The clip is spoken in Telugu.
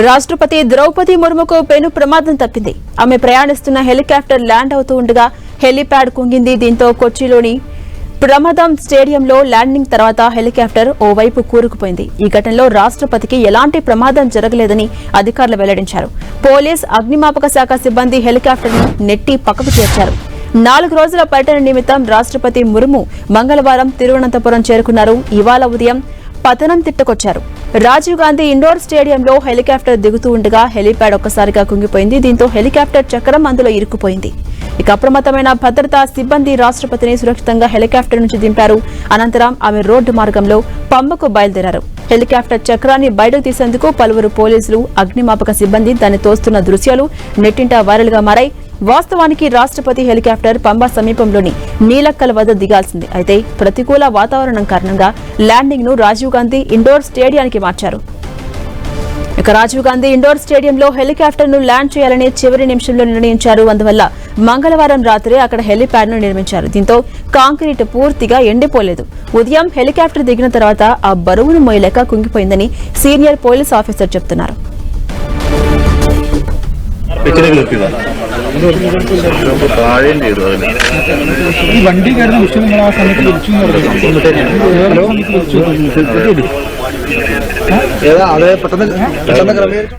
రాష్ట్రపతి ద్రౌపది ముర్ముకు పెను ప్రమాదం తప్పింది. ఆమె ప్రయాణిస్తున్న హెలికాప్టర్ ల్యాండ్ అవుతూ ఉండగా హెలిప్యాడ్ కుంగింది. దీంతో కొచ్చిలోని ప్రమాదం స్టేడియంలో ల్యాండింగ్ తర్వాత హెలికాప్టర్ ఓవైపు కూరుకుపోయింది. ఈ ఘటనలో రాష్ట్రపతికి ఎలాంటి ప్రమాదం జరగలేదని అధికారులు వెల్లడించారు. పోలీస్ అగ్నిమాపక శాఖ సిబ్బంది హెలికాప్టర్ను నెట్టి పక్కకు చేర్చారు. నాలుగు రోజుల పర్యటన నిమిత్తం రాష్ట్రపతి ముర్ము మంగళవారం తిరువనంతపురం చేరుకున్నారు. ఇవాళ ఉదయం పతనం తిట్టకొచ్చారు. రాజీవ్ గాంధీ ఇండోర్ స్టేడియంలో హెలికాప్టర్ దిగుతూ ఉండగా హెలిప్యాడ్ ఒక్కసారిగా కుంగిపోయింది. దీంతో హెలికాప్టర్ చక్రం అందులో ఇరుక్కుపోయింది. ఇక అప్రమత్తమైన భద్రతా సిబ్బంది రాష్ట్రపతిని సురక్షితంగా హెలికాప్టర్ నుంచి దింపారు. అనంతరం ఆమె రోడ్డు మార్గంలో పంబకు బయలుదేరారు. హెలికాప్టర్ చక్రాన్ని బయటకు తీసేందుకు పలువురు పోలీసులు అగ్నిమాపక సిబ్బంది దాన్ని తోస్తున్న దృశ్యాలు నెట్టింట వైరల్గా మారాయి. వాస్తవానికి రాష్ట్రపతి హెలికాప్టర్ పంబా సమీపంలోని నీలక్కల వద్ద దిగాల్సింది. అయితే ప్రతికూల వాతావరణం కారణంగా ల్యాండింగ్ను రాజీవ్ గాంధీ ఇండోర్ స్టేడియానికి మార్చారు. ఇక రాజీవ్ గాంధీ ఇండోర్ స్టేడియంలో హెలికాప్టర్ను ల్యాండ్ చేయాలని చివరి నిమిషంలో నిర్ణయించారు. అందువల్ల మంగళవారం రాత్రి అక్కడ హెలిప్యాడ్ను నిర్మించారు. దీంతో కాంక్రీట్ పూర్తిగా ఎండిపోలేదు. ఉదయం హెలికాప్టర్ దిగిన తర్వాత ఆ బరువును మోయలేక కుంగిపోయిందని సీనియర్ పోలీస్ ఆఫీసర్ చెప్తున్నారు. ഈ വണ്ടി കയറുന്ന വിഷയം നിങ്ങൾ ആ സമയത്ത് വിളിച്ചു. ഹലോ? ഏതാ? അതെ പെട്ടെന്ന് പെട്ടെന്ന് ക്രമീകരിച്ചു